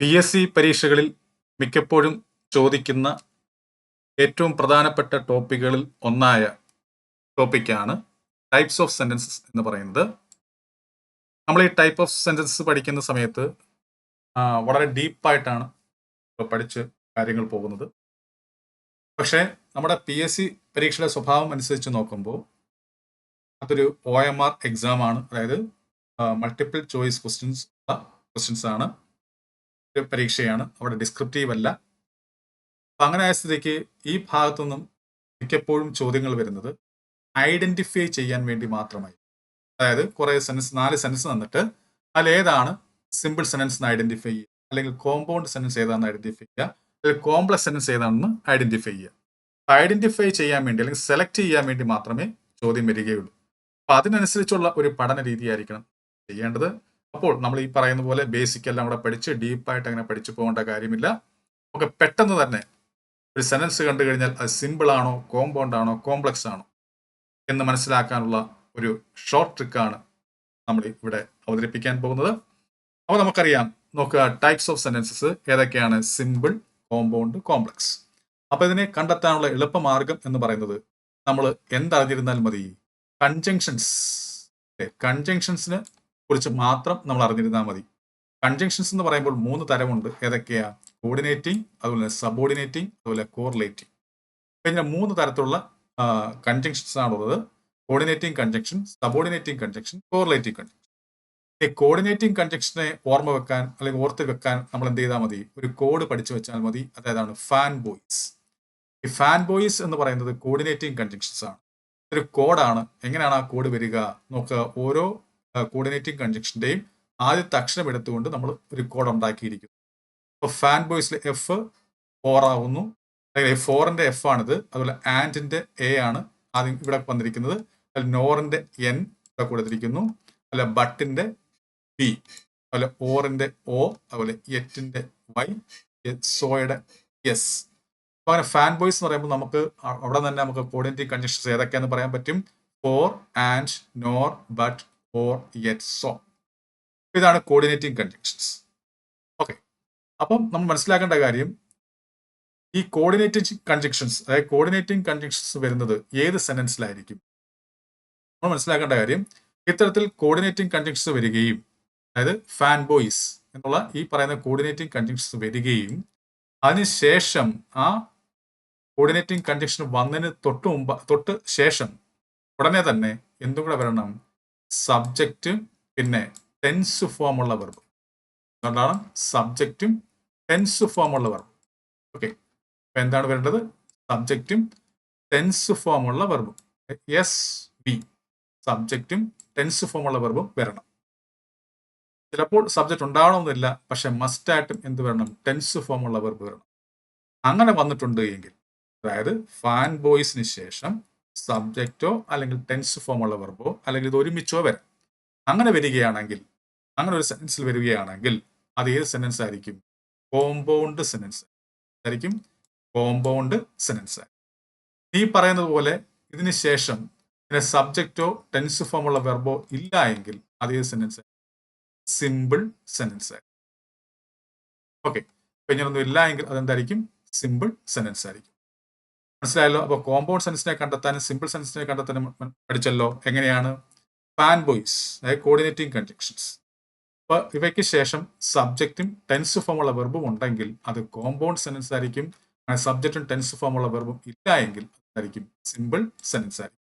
P S C പരീക്ഷകളിൽ മിക്കപ്പോഴും ചോദിക്കുന്ന ഏറ്റവും പ്രധാനപ്പെട്ട ടോപ്പിക്കുകളിൽ ഒന്നായ ടോപ്പിക്കാണ് ടൈപ്സ് ഓഫ് സെന്റൻസസ് എന്ന് പറയുന്നത്. നമ്മൾ ഈ ടൈപ്പ് ഓഫ് സെന്റൻസസ് പഠിക്കുന്ന സമയത്ത് വളരെ ഡീപ്പായിട്ടാണ് പഠിച്ച് കാര്യങ്ങൾ പോകുന്നത്. പക്ഷേ നമ്മുടെ പി എസ് സി പരീക്ഷയുടെ സ്വഭാവം അനുസരിച്ച് നോക്കുമ്പോൾ അതൊരു ഒ എം ആർ എക്സാം ആണ്. അതായത് മൾട്ടിപ്പിൾ ചോയ്സ് ക്വസ്റ്റ്യൻസ് ക്വസ്റ്റ്യൻസ് ആണ്. പരീക്ഷയാണ്. അവിടെ ഡിസ്ക്രിപ്റ്റീവ് അല്ല. അപ്പം അങ്ങനെ ആയ സ്ഥിതിക്ക് ഈ ഭാഗത്തുനിന്നും മിക്കപ്പോഴും ചോദ്യങ്ങൾ വരുന്നത് ഐഡന്റിഫൈ ചെയ്യാൻ വേണ്ടി മാത്രമായി. അതായത് കുറേ സെൻസ് നാല് സെൻസ് തന്നിട്ട് അതിലേതാണ് സിമ്പിൾ സെൻസ് ഐഡന്റിഫൈ ചെയ്യുക. അല്ലെങ്കിൽ കോമ്പൗണ്ട് സെൻസ് ഏതാണെന്ന് ഐഡന്റിഫൈ ചെയ്യുക. അല്ലെങ്കിൽ കോംപ്ലക്സ് സെൻസ് ഏതാണെന്ന് ഐഡന്റിഫൈ ചെയ്യുക. ഐഡന്റിഫൈ ചെയ്യാൻ വേണ്ടി അല്ലെങ്കിൽ സെലക്ട് ചെയ്യാൻ വേണ്ടി മാത്രമേ ചോദ്യം വരികയുള്ളൂ. അപ്പൊ അതിനനുസരിച്ചുള്ള ഒരു പഠന രീതിയായിരിക്കണം ചെയ്യേണ്ടത്. അപ്പോൾ നമ്മൾ ഈ പറയുന്ന പോലെ ബേസിക് എല്ലാം കൂടെ പഠിച്ച് ഡീപ്പായിട്ട് അങ്ങനെ പഠിച്ചു പോകേണ്ട കാര്യമില്ല. ഒക്കെ പെട്ടെന്ന് തന്നെ ഒരു സെനൻസ് കണ്ടു കഴിഞ്ഞാൽ അത് സിമ്പിൾ ആണോ കോമ്പൗണ്ട് ആണോ കോംപ്ലക്സ് ആണോ എന്ന് മനസ്സിലാക്കാനുള്ള ഒരു ഷോർട്ട് ട്രിക്കാണ് നമ്മൾ ഇവിടെ അവതരിപ്പിക്കാൻ പോകുന്നത്. അപ്പോൾ നമുക്കറിയാം നോക്കുക ടൈപ്സ് ഓഫ് സെന്റൻസസ് ഏതൊക്കെയാണ്? സിമ്പിൾ കോമ്പൗണ്ട് കോംപ്ലക്സ് അപ്പോൾ ഇതിനെ കണ്ടെത്താനുള്ള എളുപ്പമാർഗം എന്ന് പറയുന്നത് നമ്മൾ എന്തറിഞ്ഞിരുന്നാൽ മതി. കൺജങ്ഷൻസ് കൺജങ്ഷൻസിനെ കുറിച്ച് മാത്രം നമ്മൾ അറിഞ്ഞിരുന്നാൽ മതി. കൺജങ്ഷൻസ് എന്ന് പറയുമ്പോൾ മൂന്ന് തരമുണ്ട്. ഏതൊക്കെയാ? കോർഡിനേറ്റിംഗ് അതുപോലെ സബോർഡിനേറ്റിംഗ് അതുപോലെ കോറിലേറ്റിംഗ് ഇങ്ങനെ മൂന്ന് തരത്തിലുള്ള കൺജങ്ഷൻസ് ആണുള്ളത്. Coordinating conjunction subordinating conjunction correlating conjunction ഈ കോർഡിനേറ്റിംഗ് കൺജക്ഷനെ ഓർമ്മ വെക്കാൻ അല്ലെങ്കിൽ ഓർത്ത് വെക്കാൻ നമ്മൾ എന്ത് ചെയ്താൽ മതി? ഒരു കോഡ് പഠിച്ചു വെച്ചാൽ മതി. അതായതാണ് ഫാൻ ബോയ്സ് ഈ ഫാൻ ബോയ്സ് എന്ന് പറയുന്നത് കോർഡിനേറ്റിംഗ് കൺജക്ഷൻസ് ആണ്. ഒരു കോഡാണ് എങ്ങനെയാണ് ആ കോഡ് വരിക? നോക്കുക. ഓരോ കോർഡിനേറ്റിംഗ് കൺജക്ഷന്റെയും ആദ്യത്തെ അക്ഷരം എടുത്തുകൊണ്ട് നമ്മൾ ഒരു കോഡ് ഉണ്ടാക്കിയിരിക്കുന്നു. അപ്പോൾ ഫാൻ ബോയ്സിൽ എഫ് ഫോർ ആവുന്നു അല്ലെങ്കിൽ ഫോറിന്റെ എഫ് ആണിത്. അതുപോലെ ആൻഡിന്റെ എ ആണ് ആദ്യം ഇവിടെ വന്നിരിക്കുന്നത്. അല്ല നോറിന്റെ എൻ ഇവിടെ കൊടുത്തിരിക്കുന്നു. അല്ല ബട്ടിന്റെ ബി അതുപോലെ ഓറിന്റെ ഒ അതുപോലെ എറ്റിന്റെ വൈ സോയുടെ എസ് അപ്പോൾ അങ്ങനെ ഫാൻ ബോയ്സ് എന്ന് പറയുമ്പോൾ നമുക്ക് അവിടെ തന്നെ നമുക്ക് കോർഡിനേറ്റിംഗ് കൺജക്ഷൻസ് ഏതൊക്കെയാണെന്ന് പറയാൻ പറ്റും? For and nor but or yet so ഇതാണ് കോർഡിനേറ്റിംഗ് കൺജക്ഷൻസ് ഓക്കെ അപ്പം നമ്മൾ മനസ്സിലാക്കേണ്ട കാര്യം ഈ കോർഡിനേറ്റിംഗ് കൺജക്ഷൻസ് അതായത് കോർഡിനേറ്റിംഗ് കൺജക്ഷൻസ് വരുന്നത് ഏത് സെന്റൻസിലായിരിക്കും നമ്മൾ മനസ്സിലാക്കേണ്ട കാര്യം ഇത്തരത്തിൽ കോർഡിനേറ്റിംഗ് കൺജക്ഷൻസ് വരികയും അതായത് ഫാൻ ബോയ്സ് എന്നുള്ള ഈ പറയുന്ന കോർഡിനേറ്റിംഗ് കൺജക്ഷൻസ് വരികയും അതിനുശേഷം ആ കോർഡിനേറ്റിംഗ് കൺജക്ഷൻ വന്നതിന് തൊട്ട് മുമ്പ് തൊട്ട് ശേഷം ഉടനെ തന്നെ എന്തും കൂടെ വരണം? സബ്ജക്റ്റും പിന്നെ ടെൻസ് ഫോം ഉള്ള വെർബ് അതുകൊണ്ടാണ് സബ്ജക്റ്റും ടെൻസ് ഫോം ഉള്ള വെർബ് ഓക്കെ അപ്പൊ എന്താണ് വരേണ്ടത്? സബ്ജക്റ്റും ടെൻസ് ഫോം ഉള്ള വെർബും എസ് ബി സബ്ജക്റ്റും ടെൻസ് ഫോം ഉള്ള വെർബും വരണം. ചിലപ്പോൾ സബ്ജക്റ്റ് ഉണ്ടാവണമെന്നില്ല പക്ഷെ മസ്റ്റായിട്ടും എന്ത് വരണം? ടെൻസ് ഫോം ഉള്ള വെർബ് വരണം. അങ്ങനെ വന്നിട്ടുണ്ട് എങ്കിൽ അതായത് ഫാൻ ബോയ്സിന് ശേഷം സബ്ജക്റ്റോ അല്ലെങ്കിൽ ടെൻസ് ഫോമുള്ള വെർബോ അല്ലെങ്കിൽ ഇത് ഒരുമിച്ചോ വരാം. അങ്ങനെ വരികയാണെങ്കിൽ അങ്ങനെ ഒരു സെന്റൻസിൽ വരികയാണെങ്കിൽ അത് ഏത് സെന്റൻസ് ആയിരിക്കും? കോമ്പൗണ്ട് സെന്റൻസ് ആയിരിക്കും. കോമ്പൗണ്ട് സെന്റൻസ് ഈ പറയുന്നത് പോലെ ഇതിന് ശേഷം പിന്നെ സബ്ജക്റ്റോ ടെൻസ് ഫോമുള്ള വെർബോ ഇല്ല എങ്കിൽ അത് ഏത് സെന്റൻസ് സിമ്പിൾ സെന്റൻസ് ആയിരിക്കും. ഓക്കെ ഇപ്പം ഇങ്ങനൊന്നും ഇല്ല എങ്കിൽ അതെന്തായിരിക്കും? സിമ്പിൾ സെന്റൻസ് ആയിരിക്കും. മനസ്സിലായല്ലോ? അപ്പോൾ കോമ്പൗണ്ട് സെൻസിനെ കണ്ടെത്താനും സിമ്പിൾ സെൻസിനെ കണ്ടെത്താനും പഠിച്ചല്ലോ? എങ്ങനെയാണ്? ഫാൻ ബോയ്സ് അതായത് കോർഡിനേറ്റിംഗ് കൺജക്ഷൻസ് അപ്പൊ ഇവയ്ക്ക് ശേഷം സബ്ജക്റ്റും ടെൻസ് ഫോമുള്ള വെർബും ഉണ്ടെങ്കിൽ അത് കോമ്പൗണ്ട് സെൻസ് ആയിരിക്കും. സബ്ജക്റ്റും ടെൻസ് ഫോമുള്ള വെർബും ഇല്ല എങ്കിൽ അതായിരിക്കും സിമ്പിൾ സെൻസ് ആയിരിക്കും.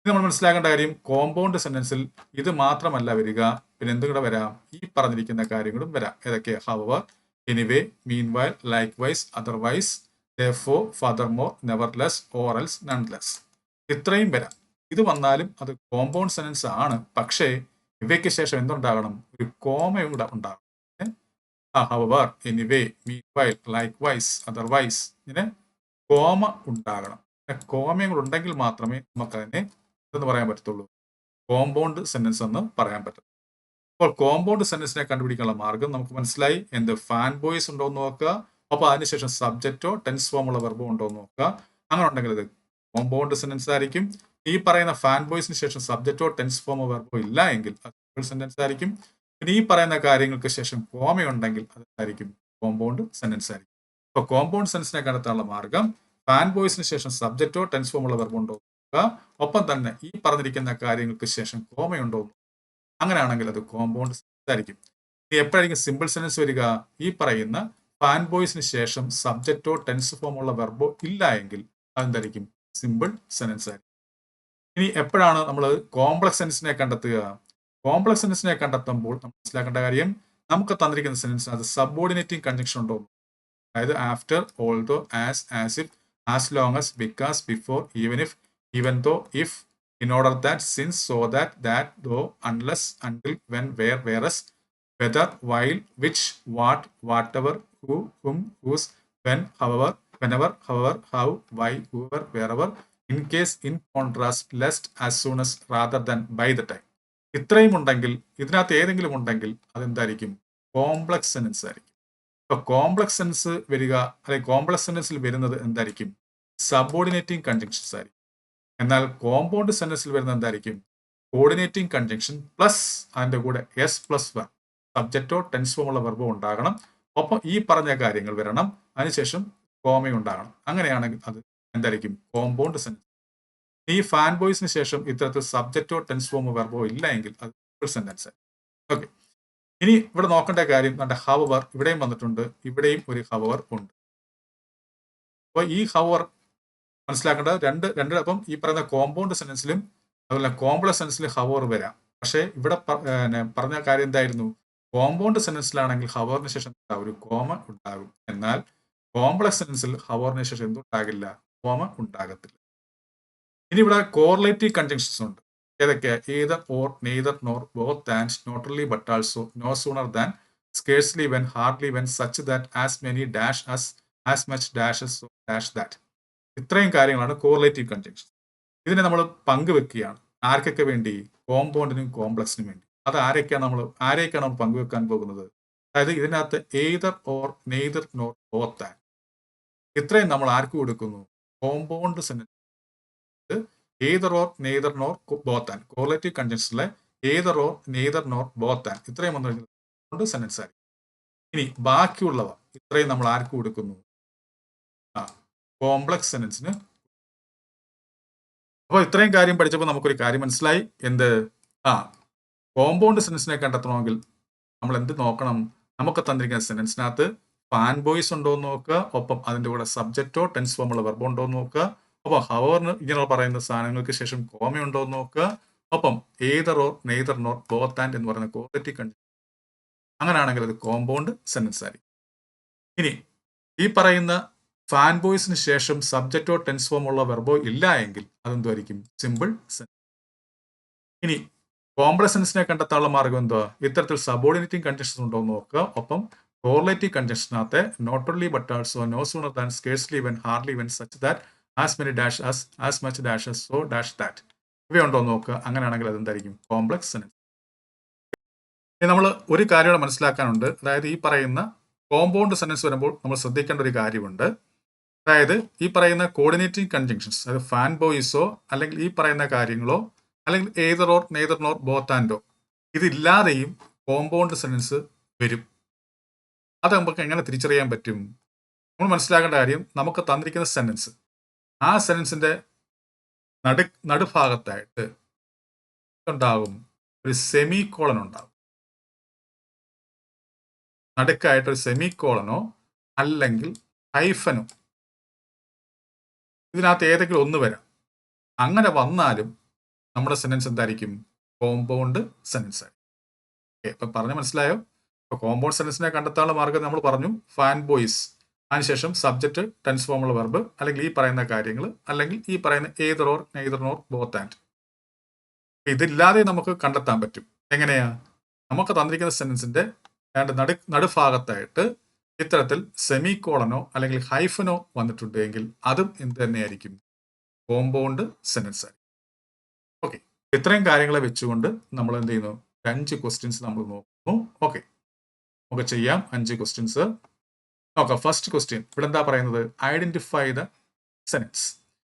ഇത് നമ്മൾ മനസ്സിലാക്കേണ്ട കാര്യം കോമ്പൗണ്ട് സെന്റൻസിൽ ഇത് മാത്രമല്ല വരിക പിന്നെ എന്തും കൂടെ വരാം. ഈ പറഞ്ഞിരിക്കുന്ന കാര്യങ്ങളും വരാം. ഏതൊക്കെ however anyway meanwhile likewise otherwise therefore furthermore nevertheless or else nonetheless. ഇത്രയും വരാം. ഇത് വന്നാലും അത് കോമ്പൗണ്ട് സെനൻസ് ആണ്. പക്ഷേ ഇവയ്ക്ക് ശേഷം എന്തുണ്ടാകണം? ഒരു കോമയും കൂടെ ഉണ്ടാകണം. However anyway meanwhile likewise otherwise ഇങ്ങനെ കോമ ഉണ്ടാകണം. കോമയും കൂടെ ഉണ്ടെങ്കിൽ മാത്രമേ നമുക്കതിനെ എന്തെന്ന് പറയാൻ പറ്റത്തുള്ളൂ. കോമ്പൗണ്ട് സെന്റൻസ് എന്ന് പറയാൻ പറ്റും അപ്പോൾ കോമ്പൗണ്ട് സെന്റൻസിനെ കണ്ടുപിടിക്കാനുള്ള മാർഗം നമുക്ക് മനസ്സിലായി. എന്ത് ഫാൻ ബോയ്സ് ഉണ്ടോ എന്ന് നോക്കുക. അപ്പോൾ അതിനുശേഷം സബ്ജക്റ്റോ ടെൻസ് ഫോമുള്ള വെർബോ ഉണ്ടോ എന്ന് നോക്കുക. അങ്ങനെ ഉണ്ടെങ്കിൽ ഇത് കോമ്പൗണ്ട് സെന്റൻസ് ആയിരിക്കും. ഈ പറയുന്ന ഫാൻ ബോയ്സിന് ശേഷം സബ്ജക്റ്റോ ടെൻസ് ഫോമോ വെർബോ ഇല്ല എങ്കിൽ അത് സെന്റൻസ് ആയിരിക്കും. പിന്നെ ഈ പറയുന്ന കാര്യങ്ങൾക്ക് ശേഷം കോമയുണ്ടെങ്കിൽ അതായിരിക്കും കോമ്പൗണ്ട് സെന്റൻസ് ആയിരിക്കും. അപ്പോൾ കോമ്പൗണ്ട് സെൻസിനെ കണ്ടെത്താനുള്ള മാർഗം ഫാൻ ബോയ്സിന് ശേഷം സബ്ജക്റ്റോ ടെൻസ് ഫോമുള്ള വെർബോ ഉണ്ടോ നോക്കുക. ഒപ്പം തന്നെ ഈ പറഞ്ഞിരിക്കുന്ന കാര്യങ്ങൾക്ക് ശേഷം കോമയുണ്ടോ അങ്ങനെയാണെങ്കിൽ അത് കോമ്പൗണ്ട് സെൻസ് ആയിരിക്കും. ഇനി എപ്പോഴായിരിക്കും സിമ്പിൾ സെൻസ് വരിക? ഈ പറയുന്ന ഫാൻ ബോയ്സിന് ശേഷം സബ്ജക്റ്റോ ടെൻസ് ഫോമുള്ള വെർബോ ഇല്ല എങ്കിൽ അതെന്തായിരിക്കും? സിമ്പിൾ സെൻസ് ആയിരിക്കും. ഇനി എപ്പോഴാണ് നമ്മൾ കോംപ്ലക്സ് സെൻസിനെ കണ്ടെത്തുക? കോംപ്ലക്സ് സെൻസിനെ കണ്ടെത്തുമ്പോൾ നമ്മൾ മനസ്സിലാക്കേണ്ട കാര്യം നമുക്ക് തന്നിരിക്കുന്ന സെൻസ് അത് സബോർഡിനേറ്റിംഗ് കൺജക്ഷൻ ഉണ്ടോ? അതായത് after although as as if as long as because before even if even though if in order that since so that that though unless until when where where whether while which what what whatever who whom whose when however whenever however how why whoever wherever in case in contrast lest as soon as rather than by the time. ഇത്രയും ഉണ്ടെങ്കിൽ ഇതിനകത്ത് ഏതെങ്കിലും ഉണ്ടെങ്കിൽ അതെന്തായിരിക്കും? Complex sense ആയിരിക്കും. ഇപ്പൊ complex sense വരിക അല്ലെങ്കിൽ complex സെൻസിൽ വരുന്നത് എന്തായിരിക്കും? സബോർഡിനേറ്റിംഗ് കൺജങ്ഷൻസ് ആയിരിക്കും. എന്നാൽ കോമ്പൗണ്ട് സെൻസിൽ വരുന്നത് എന്തായിരിക്കും? കോർഡിനേറ്റിംഗ് കൺജങ്ഷൻ പ്ലസ് അതിന്റെ കൂടെ എസ് പ്ലസ് വൺ സബ്ജക്റ്റോ ടെൻസ് ഫോമുള്ള വെർബോ ഉണ്ടാകണം. ഒപ്പം ഈ പറഞ്ഞ കാര്യങ്ങൾ വരണം. അതിനുശേഷം കോമ ഉണ്ടാകണം. അങ്ങനെയാണെങ്കിൽ അത് എന്തായിരിക്കും? കോമ്പൗണ്ട് സെൻസ് ഈ ഫാൻ ബോയ്സിന് ശേഷം ഇത്തരത്തിൽ സബ്ജക്റ്റോ ടെൻസ് ഫോമോ വെർബോ ഇല്ല എങ്കിൽ അത് ഫുൾ സെന്റൻസ് ഓക്കെ ഇനി ഇവിടെ നോക്കേണ്ട കാര്യം നമ്മുടെ ഹവർ ഇവിടെയും വന്നിട്ടുണ്ട്. ഇവിടെയും ഒരു ഹവർ ഉണ്ട്. അപ്പോൾ ഈ ഹവർ മനസ്സിലാക്കേണ്ടത് രണ്ട് രണ്ട് അപ്പം ഈ പറയുന്ന കോമ്പൗണ്ട് സെൻസിലും അതുപോലെ കോംപ്ലക്സ് സെൻസിലും ഹവർ വരാം. പക്ഷേ ഇവിടെ പറഞ്ഞ കാര്യം എന്തായിരുന്നു? കോമ്പൗണ്ട് സെൻസിലാണെങ്കിൽ ഹവറിന് ശേഷം ഒരു കോമ ഉണ്ടാകും. എന്നാൽ കോംപ്ലക്സ് സെൻസിൽ ഹവറിന് ശേഷം എന്തുണ്ടാകില്ല? കോമ ഉണ്ടാകത്തില്ല. ഇനി ഇവിടെ കോർലേറ്റീവ് കൺജങ്ഷൻസ് ഉണ്ട്. ഏതൊക്കെ? Either or neither nor both and not only but also no sooner than scarcely when hardly when such that as many dash as as much dashes dash that ഇത്രയും കാര്യങ്ങളാണ് കോർലേറ്റീവ് conjunction ഇതിനെ നമ്മൾ പങ്കുവെക്കുകയാണ്. ആർക്കൊക്കെ വേണ്ടി? കോമ്പൗണ്ടിനും കോംപ്ലക്സിനും വേണ്ടി. അത് ആരൊക്കെയാണ് നമ്മൾ ആരെയൊക്കെയാണ് നമ്മൾ പങ്കുവെക്കാൻ പോകുന്നത്? അതായത് ഇതിനകത്ത് either or neither nor both ഇത്രയും നമ്മൾ ആർക്ക് കൊടുക്കുന്നു? Compound sentence either or neither nor both and. Correlative കൺജൻഷനിലെ either or neither nor both and. ഇത്രയും വന്നു കഴിഞ്ഞാൽ സെന്റൻസ് ആയിരിക്കും. ഇനി ബാക്കിയുള്ളവ ഇത്രയും നമ്മൾ ആർക്ക് കൊടുക്കുന്നു? ആ കോംപ്ലക്സ് സെന്റൻസിന് അപ്പോൾ ഇത്രയും കാര്യം പഠിച്ചപ്പോൾ നമുക്കൊരു കാര്യം മനസ്സിലായി. എന്ത്? ആ കോമ്പൗണ്ട് സെന്റൻസിനെ കണ്ടെത്തണമെങ്കിൽ നമ്മൾ എന്ത് നോക്കണം? നമുക്ക് തന്നിരിക്കുന്ന സെന്റൻസിനകത്ത് ഫാൻ ബോയ്സ് ഉണ്ടോ എന്ന് നോക്കുക ഒപ്പം അതിന്റെ കൂടെ സബ്ജക്റ്റോ ടെൻസ് ഫോമുള്ള വെർബോ ഉണ്ടോ എന്ന് നോക്കുക ഒപ്പം ഹവറിന് ഇങ്ങനെ പറയുന്ന സാധനങ്ങൾക്ക് ശേഷം കോമ ഉണ്ടോ എന്ന് നോക്കുക ഒപ്പം either or neither nor both and എന്ന് പറയുന്ന ക്വാളിറ്റി കണ്ടീഷൻ അങ്ങനെയാണെങ്കിൽ അത് കോമ്പൗണ്ട് സെന്റൻസ് ആയിരിക്കും. ഇനി ഈ പറയുന്ന ഫാൻ ബോയ്സിന് ശേഷം സബ്ജക്റ്റോ ടെൻസ് ഫോമുള്ള വെർബോ ഇല്ല എങ്കിൽ അതെന്തുമായിരിക്കും സിമ്പിൾ സെന്റൻസ് ഇനി കോംപ്ലക്സ് സെൻസിനെ കണ്ടെത്താനുള്ള മാർഗം എന്തോ ഇത്തരത്തിൽ സബോർഡിനേറ്റിംഗ് കണ്ടീഷൻസ് ഉണ്ടോ എന്ന് നോക്കുക. ഒപ്പം correlative കണ്ടീഷനകത്ത് not only but also no sooner than scarcely when hardly when such that as many dash as as much dash as so dash that ഇവയുണ്ടോ നോക്കുക. അങ്ങനെയാണെങ്കിൽ അതെന്തായിരിക്കും? കോംപ്ലക്സ് ഇനി നമ്മൾ ഒരു കാര്യം മനസ്സിലാക്കാനുണ്ട്. അതായത് ഈ പറയുന്ന കോമ്പൗണ്ട് സെന്റൻസ് വരുമ്പോൾ നമ്മൾ ശ്രദ്ധിക്കേണ്ട ഒരു കാര്യമുണ്ട്. അതായത് ഈ പറയുന്ന കോർഡിനേറ്റിംഗ് കൺജങ്ഷൻസ് അതായത് ഫാൻ ബോയ്സോ അല്ലെങ്കിൽ ഈ പറയുന്ന കാര്യങ്ങളോ അല്ലെങ്കിൽ either or neither nor both ആൻഡോ ഇതില്ലാതെയും കോമ്പൗണ്ട് സെന്റൻസ് വരും. അത് നമുക്ക് എങ്ങനെ തിരിച്ചറിയാൻ പറ്റും? നമ്മൾ മനസ്സിലാക്കേണ്ട കാര്യം നമുക്ക് തന്നിരിക്കുന്ന സെന്റൻസ് ആ സെന്റൻസിന്റെ നടു നടുഭാഗത്തായിട്ട് ഉണ്ടാകും ഒരു സെമി കോളൻ ഉണ്ടാകും നടുക്കായിട്ട് ഒരു സെമി കോളനോ അല്ലെങ്കിൽ ഹൈഫനോ ഇതിനകത്ത് ഏതെങ്കിലും ഒന്ന് വരാം. അങ്ങനെ വന്നാലും നമ്മുടെ സെന്റൻസ് എന്തായിരിക്കും? കോമ്പൗണ്ട് സെന്റൻസ് ഓക്കെ ഇപ്പം പറഞ്ഞ് മനസ്സിലായോ? ഇപ്പോൾ കോമ്പൗണ്ട് സെന്റൻസിനെ കണ്ടെത്താനുള്ള മാർഗം നമ്മൾ പറഞ്ഞു. ഫാൻ ബോയ്സ് അതിനുശേഷം സബ്ജക്റ്റ് ടെൻസ് ഫോമുള്ള വെർബ് അല്ലെങ്കിൽ ഈ പറയുന്ന കാര്യങ്ങൾ അല്ലെങ്കിൽ ഈ പറയുന്ന either or neither nor both and ഇതില്ലാതെ നമുക്ക് കണ്ടെത്താൻ പറ്റും. എങ്ങനെയാ? നമുക്ക് തന്നിരിക്കുന്ന സെന്റൻസിന്റെ രണ്ട് നടു നടുഭാഗത്തായിട്ട് ഇത്തരത്തിൽ സെമി കോളനോ അല്ലെങ്കിൽ ഹൈഫനോ വന്നിട്ടുണ്ടെങ്കിൽ അതും എന്ത് തന്നെയായിരിക്കും? കോമ്പൗണ്ട് സെന്റൻസ് ആയിരിക്കും. ഓക്കെ ഇത്രയും കാര്യങ്ങളെ വെച്ചുകൊണ്ട് നമ്മൾ എന്ത് ചെയ്യുന്നു? അഞ്ച് ക്വസ്റ്റ്യൻസ് നമ്മൾ നോക്കുന്നു. ഓക്കെ നമുക്ക് ചെയ്യാം. അഞ്ച് ക്വസ്റ്റ്യൻസ് നോക്കാം. ഫസ്റ്റ് ക്വസ്റ്റ്യൻ ഇവിടെ എന്താ പറയുന്നത്? ഐഡന്റിഫൈ ദ സെനറ്റ്സ്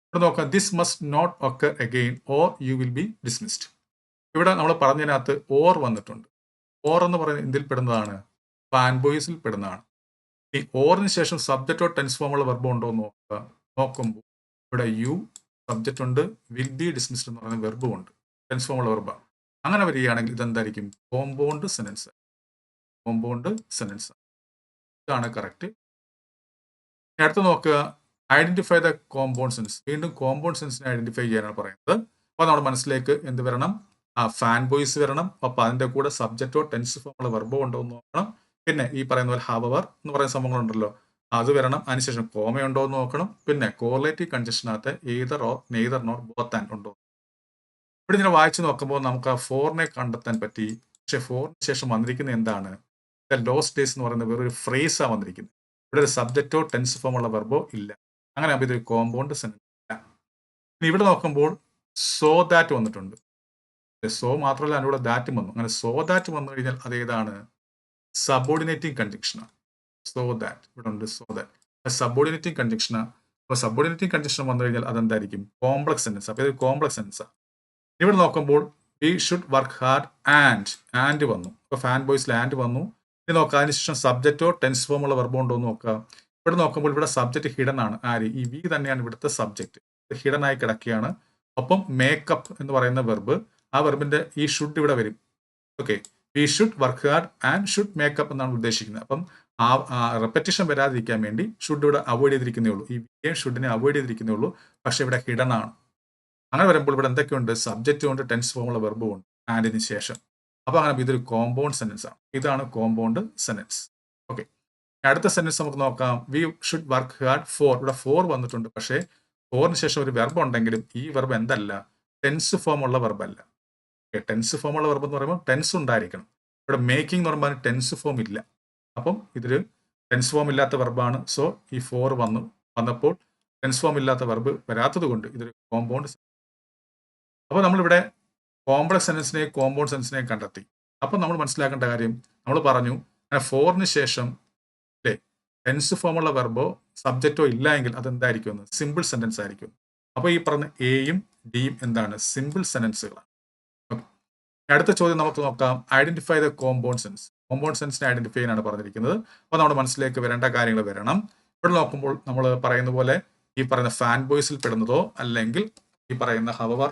ഇവിടെ നോക്കാം. This must not occur again or you will be dismissed ഇവിടെ നമ്മൾ പറഞ്ഞതിനകത്ത് ഓർ വന്നിട്ടുണ്ട്. ഓർ എന്ന് പറയുന്നത് എന്തിൽ പെടുന്നതാണ്? ഫാൻ ബോയ്സിൽ പെടുന്നതാണ്. ഈ ഓറിന് ശേഷം സബ്ജക്റ്റോ ടെൻസ് ഫോമുള്ള വെർബോ ഉണ്ടോ എന്ന് നോക്കുക. നോക്കുമ്പോൾ ഇവിടെ യു സബ്ജക്റ്റ് ഉണ്ട്. വിൽ ബി ഡിസ്മിസ്ഡ് എന്ന് പറയുന്ന വെർബും ഉണ്ട്. ടെൻസ് ഫോമുള്ള വെർബ് അങ്ങനെ വരികയാണെങ്കിൽ ഇതെന്തായിരിക്കും? കോമ്പൗണ്ട് സെനൻസ് കോമ്പൗണ്ട് സെനൻസ് ഇതാണ് കറക്റ്റ് അടുത്ത് നോക്കുക. ഐഡന്റിഫൈ ദ കോമ്പൗണ്ട് സെൻസ് വീണ്ടും കോമ്പൗണ്ട് സെൻസിനെ ഐഡന്റിഫൈ ചെയ്യാനാണ് പറയുന്നത്. അപ്പോൾ നമ്മുടെ മനസ്സിലേക്ക് എന്ത് വരണം? ആ ഫാൻ ബോയ്സ് വരണം. അപ്പോൾ അതിന്റെ കൂടെ സബ്ജക്റ്റോ ടെൻസ് ഫോമുള്ള വെർബോ ഉണ്ടോ എന്ന് നോക്കണം. പിന്നെ ഈ പറയുന്ന പോലെ ഹവർ എന്ന് പറയുന്ന സംഭവങ്ങളുണ്ടല്ലോ. അത് വരണം. അതിനുശേഷം കോമ ഉണ്ടോ എന്ന് നോക്കണം. പിന്നെ correlative കൺജക്ഷനകത്ത് either or nor both and ഉണ്ടോ. ഇവിടെ ഇങ്ങനെ വായിച്ചു നോക്കുമ്പോൾ നമുക്ക് ആ ഫോറിനെ കണ്ടെത്താൻ പറ്റി. പക്ഷെ ഫോറിന് ശേഷം വന്നിരിക്കുന്നത് എന്താണ്? ലോസ് ഡേസ് എന്ന് പറയുന്ന വേറൊരു ഫ്രേസാണ് വന്നിരിക്കുന്നത്. ഇവിടെ ഒരു സബ്ജക്റ്റോ ടെൻസ് ഫോം ഉള്ള വെർബോ ഇല്ല. അങ്ങനെ ആകുമ്പോൾ ഇതൊരു കോമ്പൗണ്ട് സെന്റൻസ് ഇല്ല. ഇനി ഇവിടെ നോക്കുമ്പോൾ സോ ദാറ്റ് വന്നിട്ടുണ്ട്. സോ മാത്രമല്ല അതിന്റെ കൂടെ ദാറ്റും വന്നു. അങ്ങനെ സോ ദാറ്റ് വന്നു കഴിഞ്ഞാൽ അത് ഏതാണ്? സബോർഡിനേറ്റിംഗ് കൺജക്ഷനാണ് സോ ദാറ്റ് ഇവിടെ ഉണ്ട് സോ ദാറ്റ് സബോർഡിനേറ്റിംഗ് കൺജക്ഷനാണ് അപ്പോൾ സബോർഡിനേറ്റിംഗ് കൺജക്ഷൻ വന്നു കഴിഞ്ഞാൽ അതെന്തായിരിക്കും? കോംപ്ലക്സ് സെൻസ് അപ്പോൾ ഇത് കോംപ്ലക്സ് സെന്റൻസാണ് ഇവിടെ നോക്കുമ്പോൾ we should work hard and and വന്നു. ഇപ്പോൾ ഫാൻ ബോയ്സിൽ ആൻഡ് വന്നു. ഇനി നോക്കാം അതിനുശേഷം സബ്ജക്റ്റോ ടെൻസ് ഉള്ള വെർബോ ഉണ്ടോ എന്ന് നോക്കുക ഇവിടെ നോക്കുമ്പോൾ ഇവിടെ സബ്ജക്റ്റ് ഹിഡൻ ആണ്. ആര്? ഈ വി തന്നെയാണ് ഇവിടുത്തെ സബ്ജക്റ്റ് ഹിഡൻ ആയി കിടക്കുകയാണ്. ഒപ്പം മേക്കപ്പ് എന്ന് പറയുന്ന വെർബ് ആ വെർബിന്റെ ഈ ഷുഡ് ഇവിടെ വരും. Okay we should work hard and should make up എന്നാണ് ഉദ്ദേശിക്കുന്നത്. അപ്പം ആ റെപ്പറ്റീഷൻ വരാതിരിക്കാൻ വേണ്ടി ഷുഡ് ഇവിടെ അവോയ്ഡ് ചെയ്തിരിക്കുന്നേ ഉള്ളൂ. ഈ വിഎം ഷുഡിനെ അവോയ്ഡ് ചെയ്തിരിക്കുന്നേ ഉള്ളൂ. പക്ഷെ ഇവിടെ ഹിഡൻ ആണ്. അങ്ങനെ വരുമ്പോൾ ഇവിടെ എന്തൊക്കെയുണ്ട്? സബ്ജക്റ്റ് ഉണ്ട് ടെൻസ് ഫോമുള്ള വെർബും ഉണ്ട് ആൻഡിന് ശേഷം. അപ്പോൾ അങ്ങനെ ഇതൊരു കോമ്പൗണ്ട് സെന്റൻസ് ആണ്. ഇതാണ് കോമ്പൗണ്ട് സെന്റൻസ് ഓക്കെ അടുത്ത സെന്റൻസ് നമുക്ക് നോക്കാം. We should work hard for ഇവിടെ ഫോർ വന്നിട്ടുണ്ട്. പക്ഷേ ഫോറിന് ശേഷം ഒരു വെർബ് ഉണ്ടെങ്കിലും ഈ വെർബ് എന്തല്ല? ടെൻസ് ഫോമുള്ള വെർബല്ല ടെൻസ് ഫോമുള്ള വെർബ് എന്ന് പറയുമ്പോൾ ടെൻസ് ഉണ്ടായിരിക്കണം. ഇവിടെ മേക്കിംഗ് എന്ന് പറയുമ്പോൾ ടെൻസ് ഫോം ഇല്ല. അപ്പം ഇതൊരു ടെൻസ് ഫോം ഇല്ലാത്ത വെർബാണ് സോ ഈ ഫോർ വന്നു. വന്നപ്പോൾ ടെൻസ് ഫോം ഇല്ലാത്ത വെർബ് വരാത്തത് കൊണ്ട് ഇതൊരു കോമ്പൗണ്ട് അപ്പോൾ നമ്മളിവിടെ കോംപ്ലക്സ് സെൻസിനെയും കോമ്പൗണ്ട് സെൻസിനെയും കണ്ടെത്തി. അപ്പം നമ്മൾ മനസ്സിലാക്കേണ്ട കാര്യം നമ്മൾ പറഞ്ഞു അങ്ങനെ ഫോറിന് ശേഷം അല്ലേ ടെൻസ് ഫോമുള്ള വെർബോ സബ്ജക്റ്റോ ഇല്ല എങ്കിൽ അത് എന്തായിരിക്കും സിമ്പിൾ സെന്റൻസ് ആയിരിക്കും. അപ്പോൾ ഈ പറഞ്ഞ എയും ഡിയും എന്താണ്? സിമ്പിൾ സെന്റൻസുകളാണ് അടുത്ത ചോദ്യം നമുക്ക് നോക്കാം. Identify the compound sense compound സെൻസിനെ identify ചെയ്യാനാണ് പറഞ്ഞിരിക്കുന്നത്. അപ്പോൾ നമ്മുടെ മനസ്സിലേക്ക് വരേണ്ട കാര്യങ്ങൾ വരണം. ഇവിടെ നോക്കുമ്പോൾ നമ്മൾ പറയുന്ന പോലെ ഈ പറയുന്ന ഫാൻ ബോയ്സിൽ പെടുന്നതോ അല്ലെങ്കിൽ ഈ പറയുന്ന ഹവർ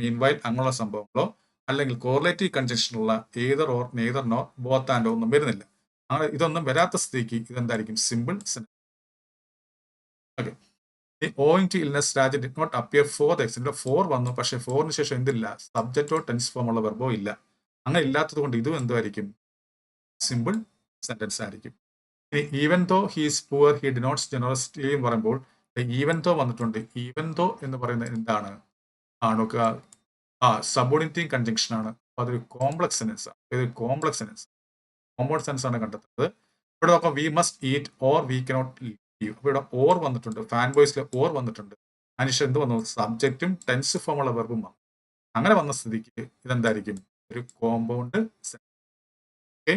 മീൻ വൈൽ അങ്ങനെയുള്ള സംഭവങ്ങളോ അല്ലെങ്കിൽ correlative കൺജക്ഷനുള്ള either or neither nor both and ഒന്നും വരുന്നില്ല. അങ്ങനെ ഇതൊന്നും വരാത്ത സ്ഥിതിക്ക് ഇതെന്തായിരിക്കും? Simple okay not appear for for വന്നു. പക്ഷേ ഫോറിന് ശേഷം എന്തില്ല? സബ്ജക്റ്റോ ടെൻസ് ഫോമുള്ള വെർബോ ഇല്ല. അങ്ങനെ ഇല്ലാത്തത് കൊണ്ട് ഇതും എന്തായിരിക്കും സിമ്പിൾ സെന്റൻസ് ആയിരിക്കും. Even though he's poor he denotes generosity എന്ന് പറയുമ്പോൾ ഈവൻ തോ വന്നിട്ടുണ്ട് ഈവൻ തോ എന്ന് പറയുന്നത് എന്താണ്? ആ നോക്കുക. ആ സബോർഡിനേറ്റിംഗ് കൺജങ്ഷൻ ആണ്. അതൊരു കോംപ്ലക്സ് സെൻസ് ആണ്. ഇതൊരു കോംപ്ലക്സ് സെൻസ് കോമ്പൗണ്ട് സെൻസ് ആണ് കണ്ടെത്തുന്നത്. ഇവിടെ നോക്കാം we must eat or we cannot leave അപ്പൊ ഇവിടെ ഓർ വന്നിട്ടുണ്ട്. ഫാൻ ബോയ്സിൽ ഓർ വന്നിട്ടുണ്ട്. അതിനുശേഷം എന്ത് വന്നു? സബ്ജക്റ്റും ടെൻസ് ഫോമുള്ള വെർബും വന്നു. അങ്ങനെ വന്ന സ്ഥിതിക്ക് ഇതെന്തായിരിക്കും? ഒരു കോമ്പൗണ്ട് സെൻസ് ഓക്കെ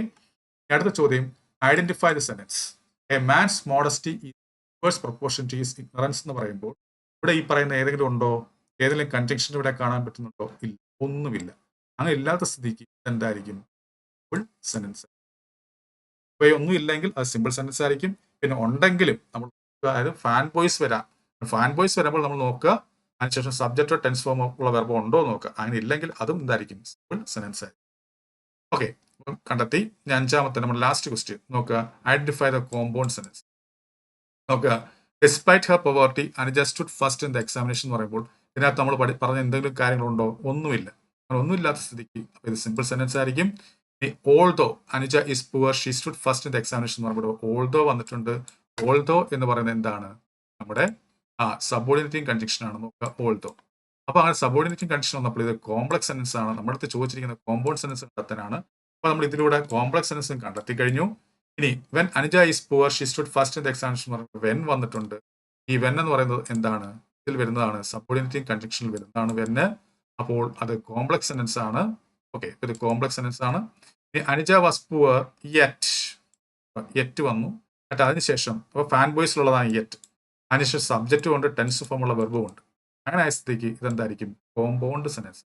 അടുത്ത ചോദ്യം identify the sentence a man's modesty inverse proportion to is ignorance എന്ന് പറയുമ്പോൾ ഇവിടെ ഈ പറയുന്ന ഏതെങ്കിലും ഉണ്ടോ? ഏതെങ്കിലും കൺജങ്ഷൻ ഇവിടെ കാണാൻ പറ്റുന്നുണ്ടോ? ഇല്ല ഒന്നുമില്ല. അങ്ങനെ ഇല്ലാത്ത സ്ഥിതിക്ക് എന്തായിരിക്കും സിമ്പിൾ സെന്റൻസ് ഇപ്പൊ ഒന്നും ഇല്ലെങ്കിൽ അത് സിമ്പിൾ സെന്റൻസ് ആയിരിക്കും. പിന്നെ ഉണ്ടെങ്കിലും നമ്മൾ അതായത് ഫാൻ ബോയ്സ് വരാം. ഫാൻ ബോയ്സ് വരുമ്പോൾ നമ്മൾ നോക്കുക അതിനുശേഷം സബ്ജക്റ്റോ ടെൻസ് ഫോം ഉള്ള വെർബോ ഉണ്ടോ നോക്കുക. അങ്ങനെ ഇല്ലെങ്കിൽ അതും എന്തായിരിക്കും? സിമ്പിൾ സെന്റൻസ് ആയിരിക്കും. ഓക്കെ കണ്ടെത്തി. ഇനി അഞ്ചാമത്തെ നമ്മുടെ ലാസ്റ്റ് ക്വസ്റ്റ്യൻ നോക്കുക. ഐഡന്റിഫൈ ദ കോമ്പൗണ്ട് സെൻസ് നോക്കുക. Despite her poverty Anuja stood first in the examination എന്ന് പറയുമ്പോൾ ഇതിനകത്ത് നമ്മൾ പഠി പറഞ്ഞ എന്തെങ്കിലും കാര്യങ്ങളുണ്ടോ? ഒന്നുമില്ല. അങ്ങനെ ഒന്നുമില്ലാത്ത സ്ഥിതിക്ക്. അപ്പോൾ ഇത് സിമ്പിൾ സെന്റൻസ് ആയിരിക്കും. ഇനി although Anuja is poor she stood first in the examination എന്ന് പറയുമ്പോൾ ഓൾദോ വന്നിട്ടുണ്ട്. ഓൾദോ എന്ന് പറയുന്നത് എന്താണ്? നമ്മുടെ ആ സബോർഡിനേറ്റിംഗ് കൺജക്ഷൻ ആണ്. നോക്കുക. ഓൾദോ അപ്പോൾ അങ്ങനെ സബോർഡിനേറ്റിംഗ് കൺജക്ഷൻ വന്നപ്പോൾ ഇത് കോംപ്ലക്സ് സെന്റൻസ് ആണ്. നമ്മുടെ അടുത്ത് ചോദിച്ചിരിക്കുന്ന കോമ്പൗണ്ട് സെന്റൻസ് കണ്ടെത്താനാണ് അപ്പോൾ നമ്മൾ ഇതിലൂടെ കോംപ്ലക്സ് സെൻസും കണ്ടെത്തി കഴിഞ്ഞു. ഇനി when Anuja is poor she stood first in the examination പറയുമ്പോൾ വെൻ വന്നിട്ടുണ്ട്. ഈ വെൻ എന്ന് പറയുന്നത് എന്താണ്? ഇതിൽ വരുന്നതാണ് സബോർഡിനേറ്റിംഗ് കൺജക്ഷനിൽ വരുന്നതാണ് വെന്ന് അപ്പോൾ അത് കോംപ്ലക്സ് സെന്റൻസ് ആണ്. ഓക്കെ ഇത് കോംപ്ലക്സ് സെന്റൻസ് ആണ്. ഇനി Anuja was poor yet yet വന്നു. എന്നിട്ട് അതിനുശേഷം അപ്പോൾ ഫാൻ ബോയ്സിലുള്ളതാണ് യെറ്റ് അതിനുശേഷം സബ്ജക്റ്റും ഉണ്ട് ടെൻസ് ഫോമുള്ള വെർബും ഉണ്ട്. അങ്ങനെ ആയ സ്ഥിതിക്ക് ഇതെന്തായിരിക്കും? കോമ്പൗണ്ട് സെന്റൻസ്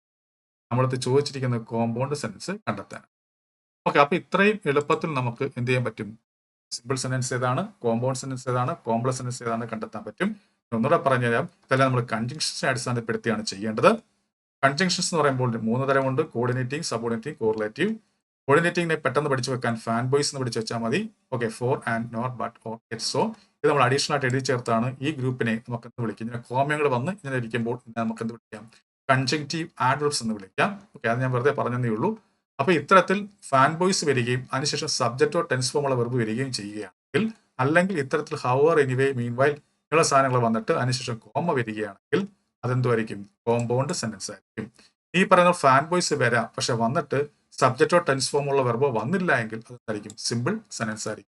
നമ്മളത് ചോദിച്ചിരിക്കുന്ന കോമ്പൗണ്ട് സെന്റൻസ് കണ്ടെത്താൻ. ഓക്കെ അപ്പൊ ഇത്രയും എളുപ്പത്തിൽ നമുക്ക് എന്ത് ചെയ്യാൻ പറ്റും? സിമ്പിൾ സെന്റൻസ് ഏതാണ് കോമ്പൗണ്ട് സെന്റൻസ് ഏതാണ് കോംപ്ലക്സ് സെന്റൻസ് ഏതാണ് കണ്ടെത്താൻ പറ്റും? ഒന്നുകൂടെ പറഞ്ഞുതരാം ഇതെല്ലാം നമ്മൾ കൺജങ്ഷൻസിനെ അടിസ്ഥാനപ്പെടുത്തിയാണ് ചെയ്യേണ്ടത്. കൺജങ്ഷൻസ് എന്ന് പറയുമ്പോൾ മൂന്ന് തരമുണ്ട് കോർഡിനേറ്റിംഗ് സബോർഡിനേറ്റിംഗ് കോറിലേറ്റീവ് കോർഡിനേറ്റിംഗിനെ പെട്ടെന്ന് പഠിച്ചു വെക്കാൻ ഫാൻ ബോയ്സ് എന്ന് പഠിച്ചു വെച്ചാൽ മതി. Okay for and not but or yet so ഇത് നമ്മൾ അഡീഷണൽ ആയിട്ട് എഴുതി ചേർത്താണ് ഈ ഗ്രൂപ്പിനെ നമുക്ക് എന്ത് വിളിക്കും? ഇങ്ങനെ കോമ്യങ്ങൾ വന്ന് ഇങ്ങനെ ഇരിക്കുമ്പോൾ നമുക്ക് എന്ത് വിളിക്കാം? കൺജങ്റ്റീവ് ആഡ്വർബ്സ് എന്ന് വിളിക്കാം. ഓക്കെ അത് ഞാൻ വെറുതെ പറഞ്ഞതേ ഉള്ളൂ. അപ്പൊ ഇത്തരത്തിൽ ഫാൻ ബോയ്സ് വരികയും അതിനുശേഷം സബ്ജക്റ്റോ ടെൻസ് ഫോമുള്ള വെർബ് വരികയും ചെയ്യുകയാണെങ്കിൽ അല്ലെങ്കിൽ ഇത്തരത്തിൽ ഹവർ എനിവേ മീൻ വൈൽ ഇങ്ങനെയുള്ള സാധനങ്ങൾ വന്നിട്ട് അതിനുശേഷം കോമ വരികയാണെങ്കിൽ അതെന്തുമായിരിക്കും കോമ്പൗണ്ട് സെന്റൻസ് ആയിരിക്കും. ഈ പറയുന്ന ഫാൻ ബോയ്സ് വരാം. പക്ഷെ വന്നിട്ട് സബ്ജക്റ്റോ ടെൻസ് ഫോമുള്ള വെർബോ വന്നില്ല എങ്കിൽ അതെന്തായിരിക്കും? സിമ്പിൾ സെന്റൻസ് ആയിരിക്കും.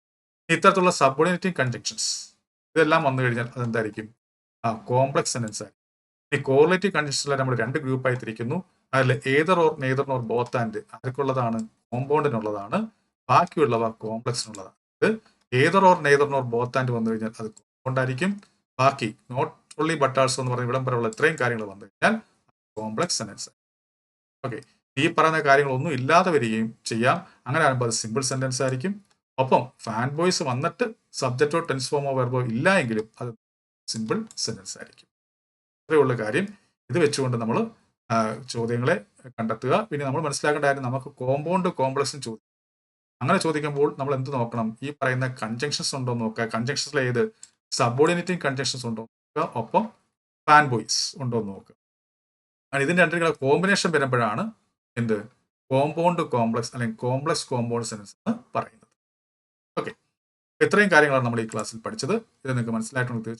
ഇത്തരത്തിലുള്ള സബോർഡിനേറ്റിംഗ് കൺജക്ഷൻസ് ഇതെല്ലാം വന്നു കഴിഞ്ഞാൽ അതെന്തായിരിക്കും? കോംപ്ലക്സ് സെന്റൻസ് ആയിരിക്കും. ഈ കോറിലേറ്റീവ് കൺജക്ഷൻസിലെ നമ്മൾ രണ്ട് ഗ്രൂപ്പായി തിരിക്കുന്നു അതിൽ either or neither or both and ആർക്കുള്ളതാണ്? കോമ്പൗണ്ടിനുള്ളതാണ്. ബാക്കിയുള്ളവ കോംപ്ലക്സിനുള്ളതാണ്. ഇത് either or neither or both and വന്നു കഴിഞ്ഞാൽ അത് കോമ്പൗണ്ട് ആയിരിക്കും ബാക്കി നോട്ട് ഓൺലി ബട്ടാൾസ് എന്ന് പറഞ്ഞ ഇവിടം ഇത്രയും കാര്യങ്ങൾ വന്നു കഴിഞ്ഞാൽ കോംപ്ലക്സ് സെന്റൻസ് ഓക്കെ. ഈ പറയുന്ന കാര്യങ്ങളൊന്നും ഇല്ലാതെ വരികയും ചെയ്യാം. അങ്ങനെ ആകുമ്പോൾ അത് സിമ്പിൾ സെന്റൻസ് ആയിരിക്കും. ഒപ്പം ഫാൻ ബോയ്സ് വന്നിട്ട് സബ്ജക്റ്റോ ടെൻസ് ഫോമോ വെർബോ ഇല്ല എങ്കിലും അത് സിമ്പിൾ സെന്റൻസ് ആയിരിക്കും. ഇത്രയുള്ള കാര്യം. ഇത് വെച്ചുകൊണ്ട് നമ്മൾ ചോദ്യങ്ങളെ കണ്ടെത്തുക. പിന്നെ നമ്മൾ മനസ്സിലാക്കേണ്ട കാര്യം നമുക്ക് കോമ്പൗണ്ട് കോംപ്ലക്സും ചോദിക്കും അങ്ങനെ ചോദിക്കുമ്പോൾ നമ്മൾ എന്ത് നോക്കണം? ഈ പറയുന്ന കൺജങ്ഷൻസ് ഉണ്ടോ നോക്കുക. കൺജങ്ഷൻസിൽ ഏത്? സബോർഡിനേറ്റിംഗ് കൺജങ്ഷൻസ് ഉണ്ടോ നോക്കുക. ഒപ്പം ഫാൻ ബോയ്സ് ഉണ്ടോ നോക്കുക. അങ്ങനെ ഇതിന്റെ രണ്ടിനും കോമ്പിനേഷൻ വരുമ്പോഴാണ് എന്ത്? കോമ്പൗണ്ട് കോംപ്ലക്സ് അല്ലെങ്കിൽ കോംപ്ലക്സ് കോമ്പൗണ്ട് സെൻസ് എന്ന് പറയുന്നത്. ഓക്കെ ഇത്രയും കാര്യങ്ങളാണ് നമ്മൾ ഈ ക്ലാസ്സിൽ പഠിച്ചത്. ഇത് നിങ്ങൾക്ക് മനസ്സിലായിട്ടുണ്ടെങ്കിൽ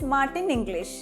smart in English